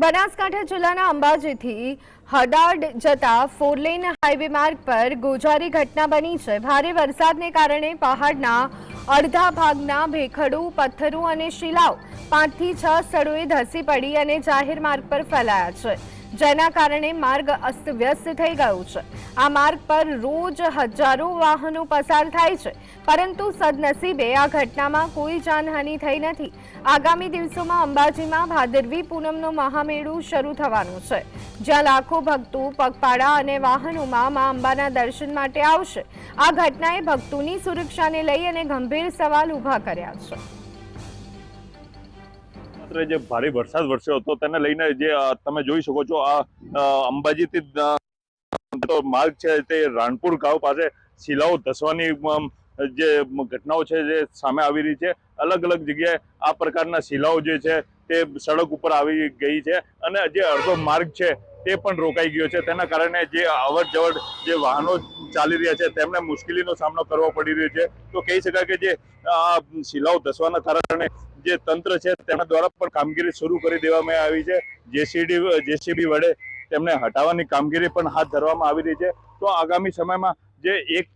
બનાસકાંઠા જિલ્લાના અંબાજીથી હડાડ જતા four lane highway માર્ગ પર ગોજારી ઘટના બની છે. ભારે વરસાદને કારણે પહાડના અડધા ભાગના ભેખડું, પથ્થરો અને શિલાઓ પાંચથી છ સ્થળોએ ધસી પડી અને જાહેર માર્ગ પર ફેલાયા છે. જેના કારણે માર્ગ અસ્તવ્યસ્ત થઈ ગયો છે. આ માર્ગ પર રોજ હજારો વાહનો પસાર થાય છે. પરંતુ સદનસીબે આ ઘટનામાં કોઈ જાનહાનિ થઈ નથી. આગામી દિવસોમાં અંબાજીમાં ભાદરવી પૂનમનો મહામેળો શરૂ થવાનો છે. જ્યાં લાખો ભક્તો, પગપાળા અને વાહનોમાં મા અંબાના દર્શન માટે આવશે. આ ઘટનાએ ભક્તોની સુરક્ષાને લઈ અને ગંભીર સવાલ ઊભા કર્યા છે. માત્ર જે ભારે વરસાદ વરસ્યો હતો, તેને લઈને જે તમે જોઈ શકો છો, આ અંબાજીથી માર્ગ છે તે રાણપુર ગાંવ પાસે શિલાઓ ધસવાની જે ઘટનાઓ છે જે સામે આવી રહી છે. અલગ અલગ જગ્યાએ આ પ્રકારના શિલાઓ જે છે તે સડક ઉપર આવી ગઈ છે અને જે અડધો માર્ગ છે તે પણ રોકાઈ ગયો છે. તેના કારણે જે અવર જવર જે વાહનો ચાલી રહ્યા છે, તેમને મુશ્કેલીનો સામનો કરવો પડી રહ્યો છે. તો કહી શકાય કે જે, આ શિલાઓ ધસવાના કારણે જે તંત્ર છે, તેના દ્વારા પણ કામગીરી શરૂ કરી દેવામાં આવી છે. જેસીડી, જેસીબી વડે તેમને હટાવવાની કામગીરી પણ હાથ ધરવામાં આવી રહી છે. તો આગામી સમયમાં જે એક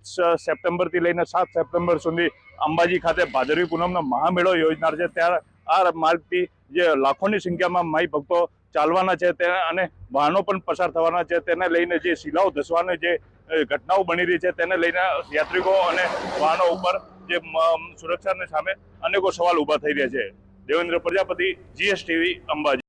સપ્ટેમ્બરથી લઈને સાત સપ્ટેમ્બર સુધી અંબાજી ખાતે ભાદરવી પૂનમનો મહામેળો યોજનાર છે. ત્યારે આ માર્ગથી જે લાખોની સંખ્યામાં માઈ ભક્તો ચાલવાના છે તે અને વાહનો પણ પસાર થવાના છે તેને લઈને જે શિલાઓ ધસવાની જે ઘટનાઓ બની રહી છે તેને લઈને યાત્રિકો અને વાહનો ઉપર જે સુરક્ષાને સામે અનેકો સવાલ ઊભા થઈ રહ્યા છે. દેવેન્દ્ર પ્રજાપતિ જીએસટીવી અંબાજી.